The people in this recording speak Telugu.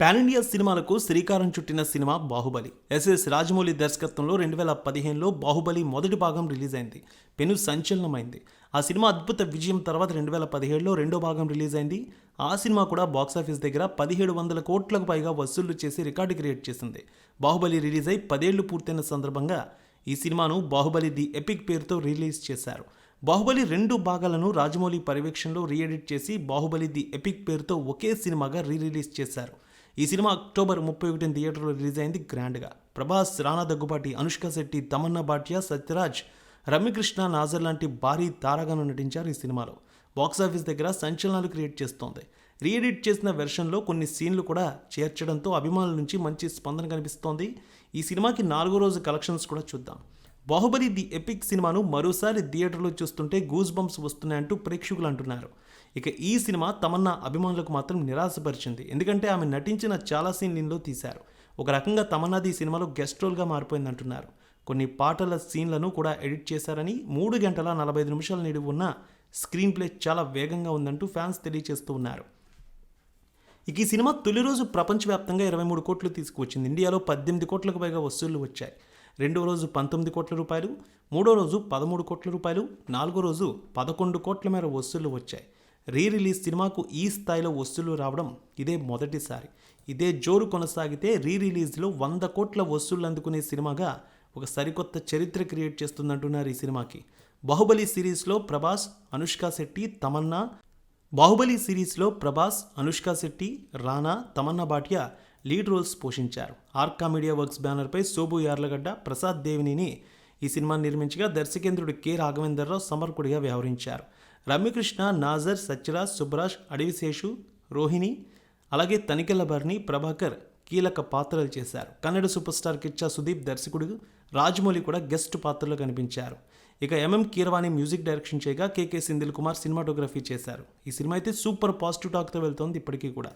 పాన్ ఇండియా సినిమాలకు శ్రీకారం చుట్టిన సినిమా బాహుబలి. ఎస్ఎస్ రాజమౌళి దర్శకత్వంలో రెండు వేల పదిహేనులో బాహుబలి మొదటి భాగం రిలీజ్ అయింది పెను సంచలనమైంది. ఆ సినిమా అద్భుత విజయం తర్వాత రెండు వేల పదిహేడులో రెండో భాగం రిలీజ్ అయింది ఆ సినిమా కూడా బాక్సాఫీస్ దగ్గర పదిహేడు వందల కోట్లకు పైగా వసూళ్ళు చేసి రికార్డు క్రియేట్ చేసింది. బాహుబలి రిలీజ్ అయి పదేళ్ళు పూర్తయిన సందర్భంగా ఈ సినిమాను బాహుబలి ది ఎపిక్ పేరుతో రిలీజ్ చేశారు. బాహుబలి రెండు భాగాలను రాజమౌళి పర్యవేక్షణలో రీఎడిట్ చేసి బాహుబలి ది ఎపిక్ పేరుతో ఒకే సినిమాగా రీ రిలీజ్ చేశారు. ఈ సినిమా అక్టోబర్ ముప్పై ఒకటిన థియేటర్లో రిలీజ్ అయింది గ్రాండ్గా. ప్రభాస్ రానా దగ్గుబాటి అనుష్క శెట్టి తమన్నా భాటియా సత్యరాజ్ రమ్యకృష్ణ నాజర్ లాంటి భారీ తారాగాను నటించారు ఈ సినిమాలో. బాక్సాఫీస్ దగ్గర సంచలనాలు క్రియేట్ చేస్తోంది. రీఎడిట్ చేసిన వెర్షన్లో కొన్ని సీన్లు కూడా చేర్చడంతో అభిమానుల నుంచి మంచి స్పందన కనిపిస్తోంది. ఈ సినిమాకి నాలుగో రోజు కలెక్షన్స్ కూడా చూద్దాం. బాహుబలి ది ఎపిక్ సినిమాను మరోసారి థియేటర్లో చూస్తుంటే గూస్ బంప్స్ వస్తున్నాయంటూ ప్రేక్షకులు అంటున్నారు. ఇక ఈ సినిమా తమన్నా అభిమానులకు మాత్రం నిరాశపరిచింది. ఎందుకంటే ఆమె నటించిన చాలా సీన్లలో తీశారు. ఒక రకంగా తమన్నాది ఈ సినిమాలో గెస్ట్ రోల్గా మారిపోయిందంటున్నారు. కొన్ని పాటల సీన్లను కూడా ఎడిట్ చేశారని మూడు గంటల నలభై ఐదు నిమిషాల నిడి ఉన్న స్క్రీన్ ప్లే చాలా వేగంగా ఉందంటూ ఫ్యాన్స్ తెలియజేస్తూ ఉన్నారు. ఇక ఈ సినిమా తొలి రోజు ప్రపంచవ్యాప్తంగా ఇరవై మూడు కోట్లు తీసుకువచ్చింది. ఇండియాలో పద్దెనిమిది కోట్లకు పైగా వసూళ్ళు వచ్చాయి. రెండో రోజు పంతొమ్మిది కోట్ల రూపాయలు మూడో రోజు పదమూడు కోట్ల రూపాయలు నాలుగో రోజు పదకొండు కోట్ల మేర వసూళ్ళు వచ్చాయి. రీ రిలీజ్ సినిమాకు ఈ స్థాయిలో వసూళ్ళు రావడం ఇదే మొదటిసారి. ఇదే జోరు కొనసాగితే రీ రిలీజ్లో వంద కోట్ల వసూళ్ళు అందుకునే సినిమాగా ఒక సరికొత్త చరిత్ర క్రియేట్ చేస్తుందంటున్నారు ఈ సినిమాకి. బాహుబలి సిరీస్లో ప్రభాస్ అనుష్క శెట్టి తమన్నా బాహుబలి సిరీస్లో ప్రభాస్ అనుష్క శెట్టి రానా తమన్నా భాటియా లీడ్ రోల్స్ పోషించారు. ఆర్కా మీడియా వర్క్స్ బ్యానర్పై శోభు యార్లగడ్డ ప్రసాద్ దేవినిని ఈ సినిమాని నిర్మించగా దర్శకేంద్రుడు కె. రాఘవేంద్రరావు సమర్కుడిగా వ్యవహరించారు. రమ్యకృష్ణ నాజర్ సత్యరాజ్ సుబ్రాష్ అడవిశేషు రోహిణి అలాగే తనికెళ్ళ భరణి ప్రభాకర్ కీలక పాత్రలు చేశారు. కన్నడ సూపర్ స్టార్ కిచ్చా సుదీప్ దర్శకుడు రాజమౌళి కూడా గెస్ట్ పాత్రలో కనిపించారు. ఇక ఎంఎం కీరవాణి మ్యూజిక్ డైరెక్షన్ చేయగా కేకే సింధిల్ కుమార్ సినిమాటోగ్రఫీ చేశారు. ఈ సినిమా అయితే సూపర్ పాజిటివ్ టాక్తో వెళ్తోంది ఇప్పటికీ కూడా.